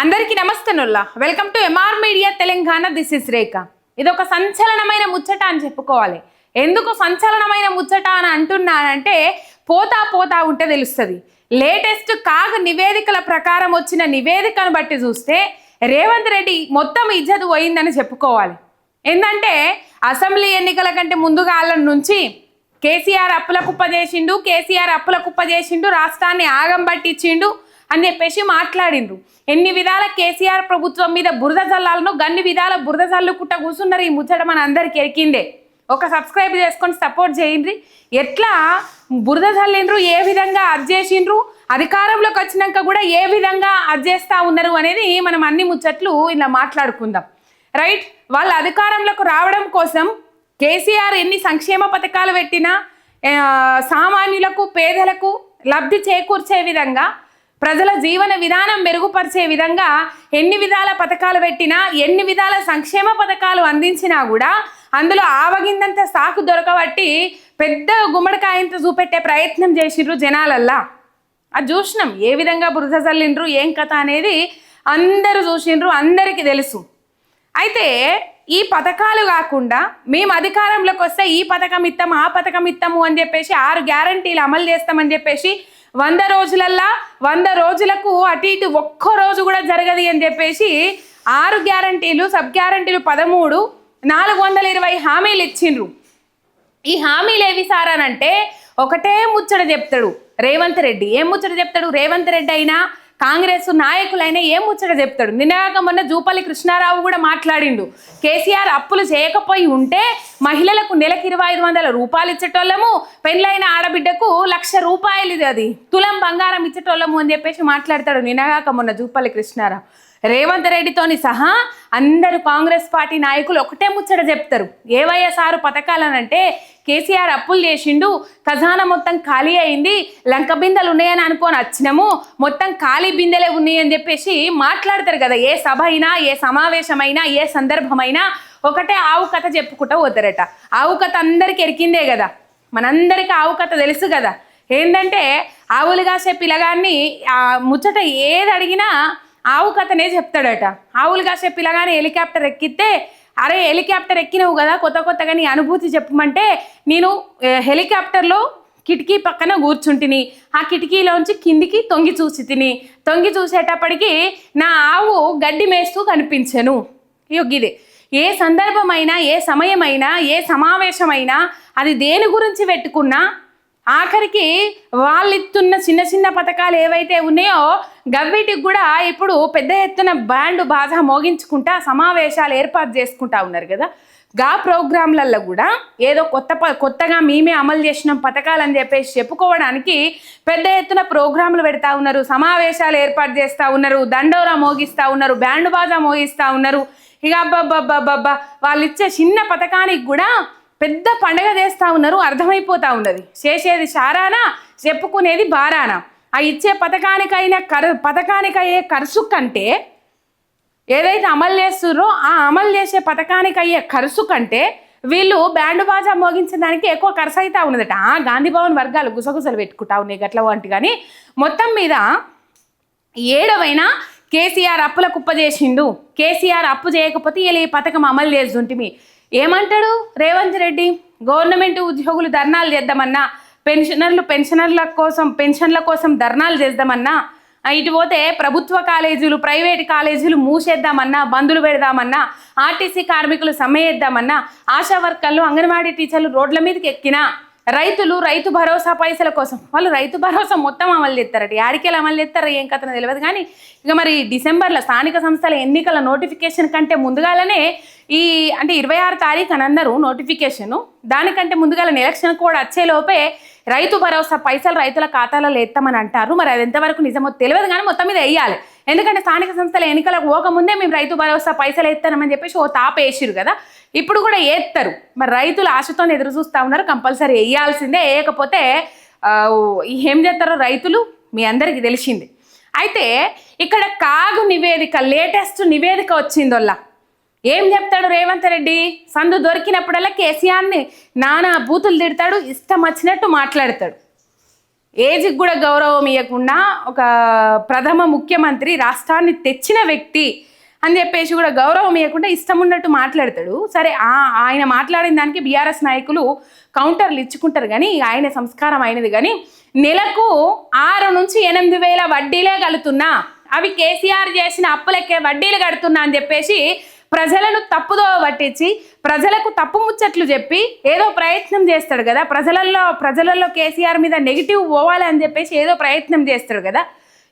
అందరికీ నమస్తనుల్లా welcome to MR media Telangana this is Rekha ఇది ఒక సంచలనమైన ముచ్చట అని చెప్పుకోవాలి. ఎందుకు సంచలనమైన ముచ్చట అని అంటున్నానంటే పోతా పోతా ఉంటే తెలుస్తుంది. లేటెస్ట్ కాగ్ నివేదికల ప్రకారం వచ్చిన నివేదికను బట్టి చూస్తే రేవంత్ రెడ్డి మొత్తం ఇజ్జత్ పోయిందని చెప్పుకోవాలి. ఏంటంటే అసెంబ్లీ ఎన్నికల కంటే ముందుగా నుంచి కేసీఆర్ అప్పుల కుప్ప చేసిండు కేసీఆర్ అప్పుల కుప్ప చేసిండు రాష్ట్రాన్ని ఆగం పట్టించిండు అని చెప్పేసి మాట్లాడిండ్రు. ఎన్ని విధాల కేసీఆర్ ప్రభుత్వం మీద బురద జల్లాలను గన్ని విధాల బురద జల్లుకుంటా కూర్చున్నారు ఈ ముచ్చట మన అందరికి ఎరికిందే. ఒక సబ్స్క్రైబ్ చేసుకొని సపోర్ట్ చేయండి ఎట్లా బురద చల్లిండ్రు ఏ విధంగా అది చేసిండ్రు అధికారంలోకి వచ్చినాక కూడా ఏ విధంగా అది చేస్తూ ఉన్నారు అనేది మనం అన్ని ముచ్చట్లు ఇలా మాట్లాడుకుందాం. రైట్? వాళ్ళ అధికారంలోకి రావడం కోసం కేసీఆర్ ఎన్ని సంక్షేమ పథకాలు పెట్టినా సామాన్యులకు పేదలకు లబ్ధి చేకూర్చే విధంగా ప్రజల జీవన విధానం మెరుగుపరిచే విధంగా ఎన్ని విధాల పథకాలు పెట్టినా ఎన్ని విధాల సంక్షేమ పథకాలు అందించినా కూడా అందులో ఆవగిందంత సాకు దొరకబట్టి పెద్ద గుమ్మడికాయంత చూపెట్టే ప్రయత్నం చేసిర్రు జనాలల్లా. అది చూసినాం ఏ విధంగా బురద చల్లిండ్రు ఏం కథ అనేది అందరూ చూసిండ్రు అందరికీ తెలుసు. అయితే ఈ పథకాలు కాకుండా మేము అధికారంలోకి వస్తే ఈ పథకం ఇస్తాము ఆ పథకం ఇస్తాము అని చెప్పేసి ఆరు గ్యారంటీలు అమలు చేస్తామని చెప్పేసి వంద రోజులల్లా వంద రోజులకు అటు ఇటు ఒక్క రోజు కూడా జరగదు అని చెప్పేసి ఆరు గ్యారంటీలు సబ్ గ్యారంటీలు పదమూడు నాలుగు వందల ఇరవై హామీలు ఇచ్చిండ్రు. ఈ హామీలు ఏవి సార్ అని అంటే ఒకటే ముచ్చట చెప్తాడు రేవంత్ రెడ్డి. ఏం ముచ్చట చెప్తాడు? రేవంత్ రెడ్డి అయినా కాంగ్రెస్ నాయకులైనా ఏం ముచ్చట చెప్తాడు? నిన్నగాక మొన్న జూపల్లి కృష్ణారావు కూడా మాట్లాడిండు. కేసీఆర్ అప్పులు చేయకపోయి ఉంటే మహిళలకు నెలకు ఇరవై ఐదు వందల రూపాయలు ఇచ్చేటోళ్ళము పెళ్ళైన ఆడబిడ్డకు లక్ష రూపాయలు ఇది అది. తులం బంగారం ఇచ్చేటోళ్ళము అని చెప్పేసి మాట్లాడతాడు నిన్నగాక మొన్న జూపల్లి కృష్ణారావు. రేవంత్ రెడ్డితోని సహా అందరు కాంగ్రెస్ పార్టీ నాయకులు ఒకటే ముచ్చట చెప్తారు. ఏవయ్య సారు పథకాలనంటే కేసీఆర్ అప్పులు చేసిండు ఖజానా మొత్తం ఖాళీ అయింది లంక బిందెలు ఉన్నాయని అనుకొని వచ్చినాము మొత్తం ఖాళీ బిందెలే ఉన్నాయి అని చెప్పేసి మాట్లాడతారు కదా ఏ సభ అయినా ఏ సమావేశమైనా ఏ సందర్భమైనా ఒకటే ఆవు కథ చెప్పుకుంటూ పోతారట. ఆవు కథ అందరికి ఎరికిందే కదా మనందరికీ ఆవు కథ తెలుసు కదా. ఏంటంటే ఆవులు కాసే పిల్లగాన్ని ముచ్చట ఏది అడిగినా ఆవు కథనే చెప్తాడట. ఆవులు కాసే పిల్లగాని హెలికాప్టర్ ఎక్కితే అరే హెలికాప్టర్ ఎక్కినవు కదా కొత్త కొత్తగా నీ అనుభూతి చెప్పమంటే నేను హెలికాప్టర్లో కిటికీ పక్కన కూర్చుంటిని. ఆ కిటికీలోంచి కిందికి తొంగి చూసి తిని తొంగి చూసేటప్పటికి నా ఆవు గడ్డి మేస్తూ కనిపించాను. ఇదే ఏ సందర్భమైనా ఏ సమయమైనా ఏ సమావేశమైనా అది దేని గురించి పెట్టుకున్నా ఆఖరికి వాళ్ళిత్తున్న చిన్న చిన్న పథకాలు ఏవైతే ఉన్నాయో గవ్విటికి కూడా ఇప్పుడు పెద్ద ఎత్తున బ్యాండ్ బాజా మోగించుకుంటా సమావేశాలు ఏర్పాటు చేసుకుంటా ఉన్నారు కదా. గా ప్రోగ్రాంలలో కూడా ఏదో కొత్త ప కొత్తగా మేమే అమలు చేసిన పథకాలు అని చెప్పేసి చెప్పుకోవడానికి పెద్ద ఎత్తున ప్రోగ్రాంలు పెడతా ఉన్నారు సమావేశాలు ఏర్పాటు చేస్తూ ఉన్నారు దండోరా మోగిస్తూ ఉన్నారు బ్యాండ్ బాజా మోగిస్తూ ఉన్నారు. ఇక అబ్బబ్బబ్బబ్బబ్బా వాళ్ళు ఇచ్చే చిన్న పథకానికి కూడా పెద్ద పండగ చేస్తూ ఉన్నారు అర్థమైపోతా ఉన్నది. చేసేది శారానా చెప్పుకునేది బారానా? ఆ ఇచ్చే పథకానికైన కర్ పథకానికయ్యే ఖర్చు కంటే ఏదైతే అమలు చేస్తుర్రో ఆ అమలు చేసే పథకానికి అయ్యే ఖర్చు కంటే వీళ్ళు బ్యాండ్ బాజా మోగించడానికి ఎక్కువ ఖర్చు అవుతా ఉన్నదట. ఆ గాంధీ భవన్ వర్గాలు గుసగుసలు పెట్టుకుంటా ఉన్నాయి గట్ల వంటి కానీ మొత్తం మీద ఏడవైనా కేసీఆర్ అప్పుల కుప్ప చేసిండు. కేసీఆర్ అప్పు చేయకపోతే వీళ్ళు ఈ పథకం అమలు చేస్తుంటిమి. ఏమంటాడు రేవంత్ రెడ్డి? గవర్నమెంట్ ఉద్యోగులు ధర్నాలు చేద్దామన్నా పెన్షనర్లు పెన్షనర్ల కోసం పెన్షన్ల కోసం ధర్నాలు చేద్దామన్నా ఇటు పోతే ప్రభుత్వ కాలేజీలు ప్రైవేట్ కాలేజీలు మూసేద్దామన్నా బందులు పెడదామన్నా ఆర్టీసీ కార్మికులు సమ్మెయేద్దామన్నా ఆశా వర్కర్లు అంగన్వాడీ టీచర్లు రోడ్ల మీదకి ఎక్కినా రైతులు రైతు భరోసా పైసల కోసం. వాళ్ళు రైతు భరోసా మొత్తం అమలు చేస్తారట. యాడికెళ్ళి అమలు చేస్తారో ఏం కథనో తెలియదు కానీ ఇక మరి డిసెంబర్లో స్థానిక సంస్థల ఎన్నికల నోటిఫికేషన్ కంటే ముందుగాలనే ఈ అంటే ఇరవై ఆరు తారీఖు అని అన్నారు నోటిఫికేషను. దానికంటే ముందుగాల ఎలక్షన్ కూడా వచ్చేలోపే రైతు భరోసా పైసలు రైతుల ఖాతాలో ఎత్తామని అంటారు. మరి అది ఎంతవరకు నిజమో తెలియదు కానీ మొత్తం మీద వేయాలి ఎందుకంటే స్థానిక సంస్థల ఎన్నికలకు పోకముందే మేము రైతు భరోసా పైసలు ఎత్తామని చెప్పేసి ఓ తాప వేసిరు కదా. ఇప్పుడు కూడా వేస్తారు మరి రైతులు ఆశతో ఎదురు చూస్తూ ఉన్నారు. కంపల్సరీ వేయాల్సిందే వేయకపోతే ఏం చేస్తారో రైతులు? మీ అందరికీ తెలిసింది. అయితే ఇక్కడ కాగు నివేదిక లేటెస్ట్ నివేదిక వచ్చిందోళ్ళ ఏం చెప్తాడు రేవంత్ రెడ్డి? సందు దొరికినప్పుడల్లా కేసీఆర్ని నానా బూతులు తిడతాడు ఇష్టం వచ్చినట్టు మాట్లాడతాడు. ఏజ్కి కూడా గౌరవం ఇవ్వకుండా ఒక ప్రథమ ముఖ్యమంత్రి రాష్ట్రాన్ని తెచ్చిన వ్యక్తి అని చెప్పేసి కూడా గౌరవం ఇవ్వకుండా ఇష్టం ఉన్నట్టు మాట్లాడతాడు. సరే ఆ- ఆయన మాట్లాడిన దానికి బీఆర్ఎస్ నాయకులు కౌంటర్లు ఇచ్చుకుంటారు కానీ ఆయన సంస్కారం అయినది కానీ నెలకు ఆరు నుంచి ఎనిమిది వేల వడ్డీలే కలుతున్నా. అవి కేసీఆర్ చేసిన అప్పులకే వడ్డీలు కడుతున్నా అని చెప్పేసి ప్రజలను తప్పుదో పట్టించి ప్రజలకు తప్పు ముచ్చట్లు చెప్పి ఏదో ప్రయత్నం చేస్తాడు కదా. ప్రజలలో ప్రజలలో కేసీఆర్ మీద నెగిటివ్ పోవాలి అని చెప్పేసి ఏదో ప్రయత్నం చేస్తాడు కదా.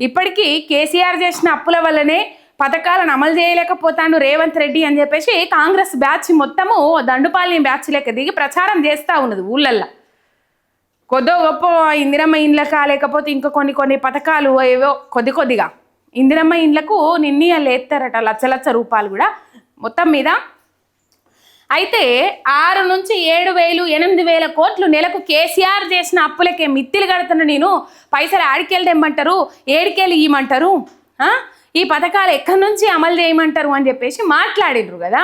ఇప్పటికీ కేసీఆర్ చేసిన అప్పుల వల్లనే పథకాలను అమలు చేయలేకపోతాను రేవంత్ రెడ్డి అని చెప్పేసి కాంగ్రెస్ బ్యాచ్ మొత్తము దండుపాలని బ్యాచ్ లెక్క దిగి ప్రచారం చేస్తూ ఉన్నది ఊళ్ళల్లో. కొద్దో గొప్ప ఇందిరమ్మ ఇండ్లకా లేకపోతే ఇంకా కొన్ని కొన్ని పథకాలు ఏవో కొద్ది కొద్దిగా. ఇందిరమ్మ ఇండ్లకు నిన్నీళ్ళు ఎత్తారట లచ్చ లచ్చ రూపాయలు కూడా. మొత్తం మీద? అయితే ఆరు నుంచి ఏడు వేలు ఎనిమిది వేల కోట్లు నెలకు కేసీఆర్ చేసిన అప్పులకే మిత్తిలు కడుతున్న నేను పైసలు ఆడికెళ్ళి తెమ్మంటారు ఏడికెళ్ళి ఇవ్వమంటారు ఈ పథకాలు ఎక్కడి నుంచి అమలు చేయమంటారు అని చెప్పేసి మాట్లాడిండ్రు కదా.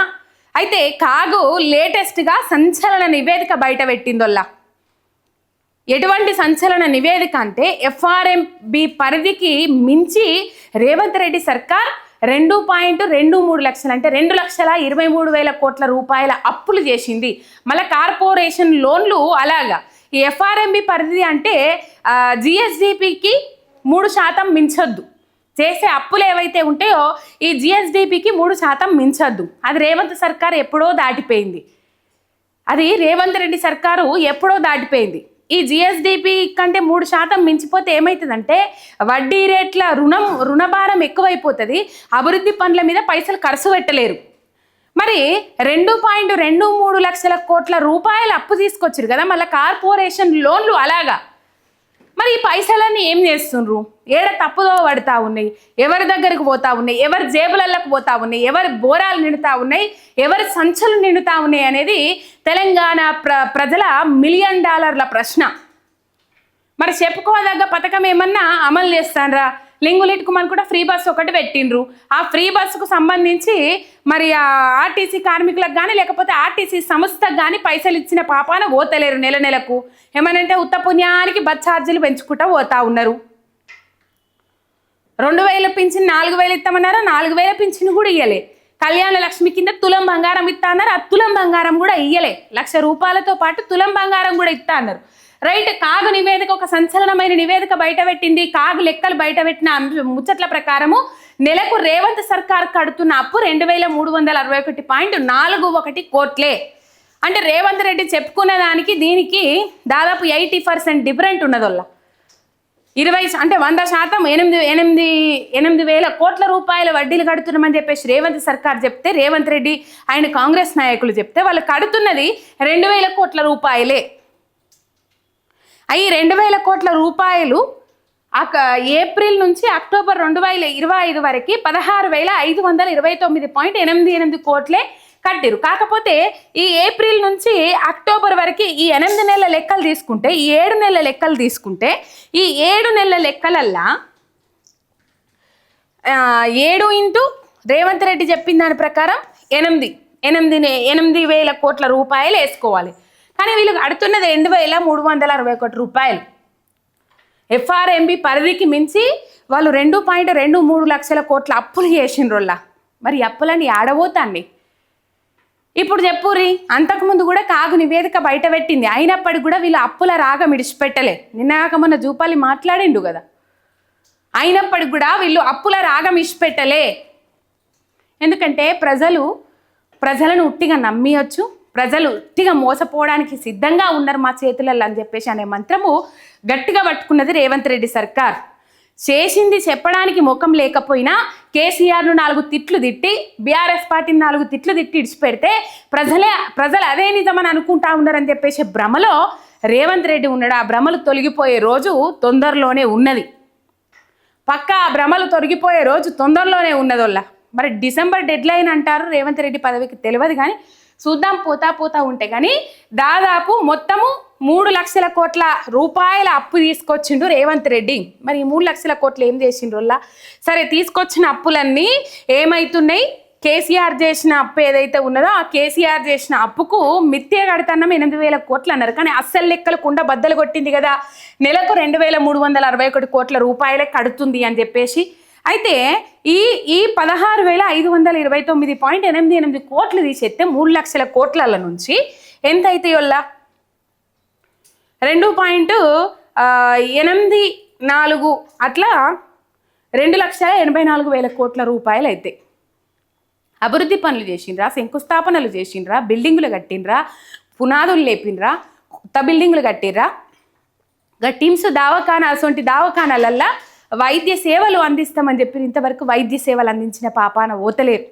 అయితే కాగు లేటెస్ట్గా సంచలన నివేదిక బయట పెట్టిందొల్లా. ఎటువంటి సంచలన నివేదిక అంటే ఎఫ్ఆర్ఎంబి పరిధికి మించి రేవంత్ రెడ్డి సర్కార్ రెండు పాయింట్ రెండు మూడు లక్షలు అంటే రెండు లక్షల ఇరవై మూడు వేల కోట్ల రూపాయల అప్పులు చేసింది. మళ్ళీ కార్పొరేషన్ లోన్లు అలాగా. ఈ ఎఫ్ఆర్ఎంబి పరిధి అంటే జిఎస్డిపికి మూడు శాతం మించొద్దు. చేసే అప్పులు ఏవైతే ఉంటాయో ఈ జిఎస్డిపికి మూడు శాతం మించొద్దు. అది రేవంత్ సర్కార్ ఎప్పుడో దాటిపోయింది. అది రేవంత్ రెడ్డి సర్కారు ఎప్పుడో దాటిపోయింది. ఈ జిఎస్డిపి కంటే మూడు శాతం మించిపోతే ఏమవుతుందంటే వడ్డీ రేట్ల రుణం రుణభారం ఎక్కువైపోతుంది. అభివృద్ధి పనుల మీద పైసలు ఖర్చు పెట్టలేరు. మరి రెండు పాయింట్ రెండు మూడు లక్షల కోట్ల రూపాయలు అప్పు తీసుకొచ్చారు కదా మళ్ళీ కార్పొరేషన్ లోన్లు అలాగా. మరి ఈ పైసలన్నీ ఏం చేస్తుండ్రు? ఏడ తప్పుదో పడతా ఉన్నాయి. ఎవరి దగ్గరకు పోతా ఉన్నాయి? ఎవరి జేబులలోకి పోతా ఉన్నాయి? ఎవరి బోరాలు నిండుతా ఉన్నాయి? ఎవరి సంచులు నిండుతా ఉన్నాయి అనేది తెలంగాణ ప్ర ప్రజల మిలియన్ డాలర్ల ప్రశ్న. మరి చెప్పుకోదగ్గ పథకం ఏమన్నా అమలు చేస్తానరా? లింగులిట్కు మనకు కూడా ఫ్రీ బస్సు ఒకటి పెట్టిండ్రు. ఆ ఫ్రీ బస్సుకు సంబంధించి మరి ఆర్టీసీ కార్మికులకు కానీ లేకపోతే ఆర్టీసీ సంస్థకు కానీ పైసలు ఇచ్చిన పాపాన పోతలేరు నెల నెలకు. ఏమనంటే ఉత్త పుణ్యానికి బస్ ఛార్జీలు పెంచుకుంటూ పోతా ఉన్నారు. రెండు వేల పింఛన్ నాలుగు వేలు ఇస్తామన్నారు నాలుగు వేల పింఛన్ కూడా ఇయ్యలే. కళ్యాణ లక్ష్మి కింద తులం బంగారం ఇస్తా అన్నారు. ఆ తులం బంగారం కూడా ఇయ్యలే. లక్ష రూపాయలతో పాటు తులం బంగారం కూడా ఇస్తా అన్నారు. రైట్ కాగు నివేదిక ఒక సంచలనమైన నివేదిక బయటపెట్టింది కాగు లెక్కలు బయటపెట్టిన ముచ్చట్ల ప్రకారము నెలకు రేవంత్ సర్కార్ కడుతున్న అప్పు రెండు వేల మూడు వందల అరవై ఒకటి పాయింట్ నాలుగు ఒకటి కోట్లే. అంటే రేవంత్ రెడ్డి చెప్పుకున్న దానికి దీనికి దాదాపు ఎయిటీ పర్సెంట్ డిఫరెంట్ ఉన్నదొల్ల ఇరవై అంటే వంద శాతం ఎనిమిది ఎనిమిది ఎనిమిది వేల కోట్ల రూపాయల వడ్డీలు కడుతున్నామని చెప్పేసి రేవంత్ సర్కార్ చెప్తే రేవంత్ రెడ్డి ఆయన కాంగ్రెస్ నాయకులు చెప్తే వాళ్ళు కడుతున్నది రెండు వేల కోట్ల రూపాయలే. అవి రెండు వేల కోట్ల రూపాయలు అక ఏప్రిల్ నుంచి అక్టోబర్ రెండు వేల ఇరవై ఐదు వరకు పదహారు వేల ఐదు వందల ఇరవై తొమ్మిది పాయింట్ ఎనిమిది ఎనిమిది కోట్లే కట్టిరు. కాకపోతే ఈ ఏప్రిల్ నుంచి అక్టోబర్ వరకు ఈ ఎనిమిది నెలల లెక్కలు తీసుకుంటే ఈ ఏడు నెలల లెక్కలు తీసుకుంటే ఈ ఏడు నెలల లెక్కలల్లా ఏడు ఇంటూ రేవంత్ రెడ్డి చెప్పిన దాని ప్రకారం ఎనిమిది ఎనిమిది ఎనిమిది వేల కోట్ల రూపాయలు వేసుకోవాలి. కానీ వీళ్ళు కడుతున్నది రెండు వేల మూడు వందల అరవై ఒకటి రూపాయలు. ఎఫ్ఆర్ఎంబి పరిధికి మించి వాళ్ళు రెండు పాయింట్ రెండు మూడు లక్షల కోట్ల అప్పులు చేసిండ్రోల్లా మరి అప్పులని ఆడబోతాండి ఇప్పుడు చెప్పురి అంతకుముందు కూడా కాగు నివేదిక బయట పెట్టింది. అయినప్పటికీ కూడా వీళ్ళు అప్పుల రాగం ఇడిచిపెట్టలే నిన్నాక మొన్న జూపాలి మాట్లాడిండు కదా. అయినప్పటికి కూడా వీళ్ళు అప్పుల రాగం ఇచ్చిపెట్టలే ఎందుకంటే ప్రజలు ప్రజలను ఉట్టిగా నమ్మియచ్చు. ప్రజలు ఉట్టిగా మోసపోవడానికి సిద్ధంగా ఉన్నారు మా చేతులలో అని చెప్పేసి అనే మంత్రము గట్టిగా పట్టుకున్నది రేవంత్ రెడ్డి సర్కార్. చేసింది చెప్పడానికి ముఖం లేకపోయినా కేసీఆర్ను నాలుగు తిట్లు తిట్టి బీఆర్ఎస్ పార్టీని నాలుగు తిట్లు తిట్టి ఇడిచిపెడితే ప్రజలే ప్రజలు అదే నిజమని అనుకుంటా ఉన్నారని చెప్పేసి భ్రమలో రేవంత్ రెడ్డి ఉన్నాడు. ఆ భ్రమలు తొలగిపోయే రోజు తొందరలోనే ఉన్నది. పక్క ఆ భ్రమలు తొలగిపోయే రోజు తొందరలోనే ఉన్నదోళ్ళ. మరి డిసెంబర్ డెడ్ లైన్ అంటారు రేవంత్ రెడ్డి పదవికి తెలియదు కానీ చూద్దాం పోతా పోతా ఉంటే కానీ దాదాపు మొత్తము మూడు లక్షల కోట్ల రూపాయల అప్పు తీసుకొచ్చిండు రేవంత్ రెడ్డి. మరి ఈ మూడు లక్షల కోట్లు ఏం చేసిండ్రు సరే తీసుకొచ్చిన అప్పులన్నీ ఏమవుతున్నాయి కేసీఆర్ చేసిన అప్పు ఏదైతే ఉన్నదో ఆ కేసీఆర్ చేసిన అప్పుకు మిత్తే కడతాన్నం ఎనిమిది వేల కోట్లు అన్నారు. కానీ అస్సలు లెక్కలు కుండ బద్దలు కొట్టింది కదా. నెలకు రెండు వేల మూడు వందల అరవై ఒకటి కోట్ల రూపాయలే కడుతుంది అని చెప్పేసి. అయితే ఈ ఈ పదహారు వేల ఐదు వందల ఇరవై తొమ్మిది పాయింట్ ఎనిమిది ఎనిమిది కోట్లు తీసేస్తే మూడు లక్షల కోట్ల నుంచి ఎంత అవుతాయోల్లా రెండు పాయింట్ ఎనిమిది నాలుగు అట్లా రెండు లక్షల ఎనభై నాలుగు వేల కోట్ల రూపాయలు అయితే అభివృద్ధి పనులు చేసిండ్రా శంకుస్థాపనలు చేసిండ్రా బిల్డింగులు కట్టిండ్రా పునాదులు లేపిండ్రా కొత్త బిల్డింగులు కట్టిర్రా. టీమ్స్ దావఖానా అసొంటి దావఖానాలల్లా వైద్య సేవలు అందిస్తామని చెప్పి ఇంతవరకు వైద్య సేవలు అందించిన పాపాన ఓతలేరు.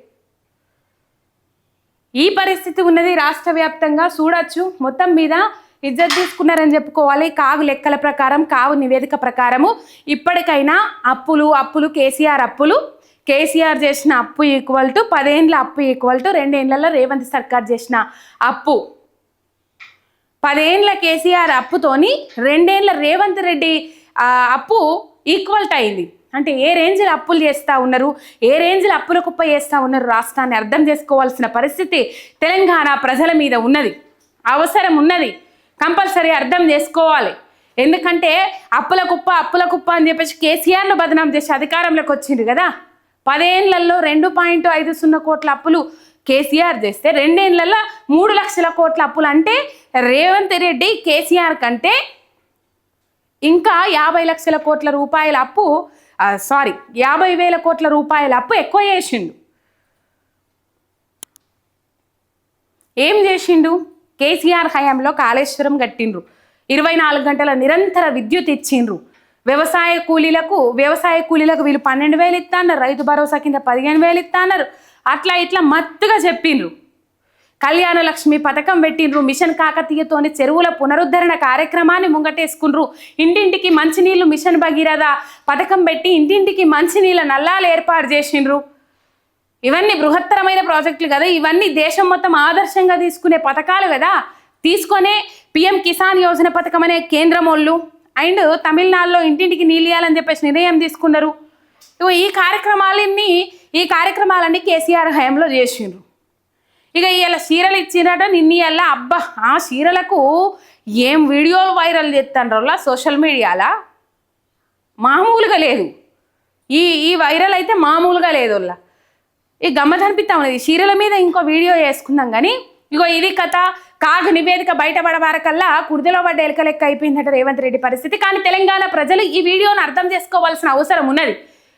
ఈ పరిస్థితి ఉన్నది రాష్ట్ర వ్యాప్తంగా చూడొచ్చు. మొత్తం మీద ఇజ్జత్ తీసుకున్నారని చెప్పుకోవాలి. కాగు లెక్కల ప్రకారం కావు నివేదిక ప్రకారము ఇప్పటికైనా అప్పులు అప్పులు కేసీఆర్ అప్పులు. కేసీఆర్ చేసిన అప్పు ఈక్వల్ టు పదేండ్ల అప్పు ఈక్వల్ టు రెండేళ్ళలో రేవంత్ సర్కార్ చేసిన అప్పు. పదేండ్ల కేసీఆర్ అప్పుతోని రెండేండ్ల రేవంత్ రెడ్డి అప్పు ఈక్వల్ట్ అయింది. అంటే ఏ రేంజ్లో అప్పులు చేస్తూ ఉన్నారు ఏ రేంజ్లో అప్పుల కుప్ప చేస్తూ ఉన్నారు రాష్ట్రాన్ని అర్థం చేసుకోవాల్సిన పరిస్థితి తెలంగాణ ప్రజల మీద ఉన్నది. అవసరం ఉన్నది. కంపల్సరీ అర్థం చేసుకోవాలి. ఎందుకంటే అప్పుల కుప్ప అప్పుల కుప్ప అని చెప్పేసి కేసీఆర్ను బదనాం చేసి అధికారంలోకి వచ్చింది కదా. పదేళ్ళలో రెండు పాయింట్ ఐదు సున్నా కోట్ల అప్పులు కేసీఆర్ చేస్తే రెండేళ్ళలో మూడు లక్షల కోట్ల అప్పులు అంటే రేవంత్ రెడ్డి కేసీఆర్ కంటే ఇంకా యాభై లక్షల కోట్ల రూపాయల అప్పు సారీ యాభై వేల కోట్ల రూపాయల అప్పు ఎక్కువ చేసిండు. ఏం చేసిండు? కేసీఆర్ హయాంలో కాళేశ్వరం కట్టిండ్రు. ఇరవై నాలుగు గంటల నిరంతర విద్యుత్ ఇచ్చిండ్రు. వ్యవసాయ కూలీలకు వ్యవసాయ కూలీలకు వీళ్ళు పన్నెండు వేలు ఇస్తా అన్నారు రైతు భరోసా కింద పదిహేను వేలు ఇస్తా అన్నారు అట్లా ఇట్లా మత్తుగా చెప్పిండ్రు. కళ్యాణ లక్ష్మి పథకం పెట్టిండ్రు మిషన్ కాకతీయతోని చెరువుల పునరుద్ధరణ కార్యక్రమాన్ని ముంగటేసుకుండ్రు. ఇంటింటికి మంచినీళ్ళు మిషన్ భగీరథ పథకం పెట్టి ఇంటింటికి మంచినీళ్ళ నల్లాలు ఏర్పాటు చేసిండ్రు. ఇవన్నీ బృహత్తరమైన ప్రాజెక్టులు కదా ఇవన్నీ దేశం మొత్తం ఆదర్శంగా తీసుకునే పథకాలు కదా. తీసుకొనే పిఎం కిసాన్ యోజన పథకం అనే కేంద్రం వాళ్ళు అండ్ తమిళనాడులో ఇంటింటికి నీళ్ళు చెప్పేసి నిర్ణయం తీసుకున్నారు. ఈ కార్యక్రమాలన్నీ ఈ కార్యక్రమాలన్నీ కేసీఆర్ హయాంలో చేసిండ్రు. ఇక ఇవాళ చీరలు ఇచ్చినట నిన్న ఇలా అబ్బా ఆ చీరలకు ఏం వీడియోలు వైరల్ చేస్తాండ్రోలా సోషల్ మీడియాలా? మామూలుగా లేదు. ఈ ఈ వైరల్ అయితే మామూలుగా లేదు వాళ్ళ ఈ గమ్మత్ అనిపిస్తా ఉన్నది. చీరల మీద ఇంకో వీడియో చేసుకుందాం కానీ ఇగో ఇది కథ. కాగు నివేదిక బయటపడవారకల్లా కుడిదలో పడ్డ ఎలక లెక్క అయిపోయిందట రేవంత్ రెడ్డి పరిస్థితి. కానీ తెలంగాణ ప్రజలు ఈ వీడియోను అర్థం చేసుకోవాల్సిన అవసరం ఉన్నది.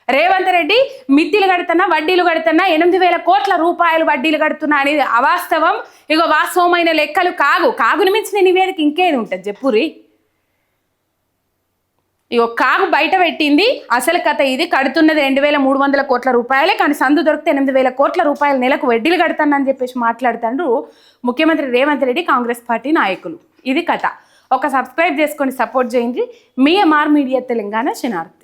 రేవంత్ రెడ్డి మిత్తిలు కడుతున్నా వడ్డీలు కడుతున్నా ఎనిమిది వేల కోట్ల రూపాయలు వడ్డీలు కడుతున్నా అనేది అవాస్తవం. ఇగో వాస్తవమైన లెక్కలు కాగు. కాగుని మించిన నివేదిక ఇంకేది ఉంటుంది చెప్పురి ఇగో కాగు బయట పెట్టింది అసలు కథ ఇది. కడుతున్నది రెండు వేల మూడు వందల కోట్ల రూపాయలే కానీ సందు దొరికితే ఎనిమిది వేల కోట్ల రూపాయలు నెలకు వడ్డీలు కడతానని చెప్పేసి మాట్లాడుతాడు ముఖ్యమంత్రి రేవంత్ రెడ్డి కాంగ్రెస్ పార్టీ నాయకులు. ఇది కథ. ఒక సబ్స్క్రైబ్ చేసుకొని సపోర్ట్ చేయండి. మీ ఎంఆర్ మీడియా తెలంగాణ శనార్థి.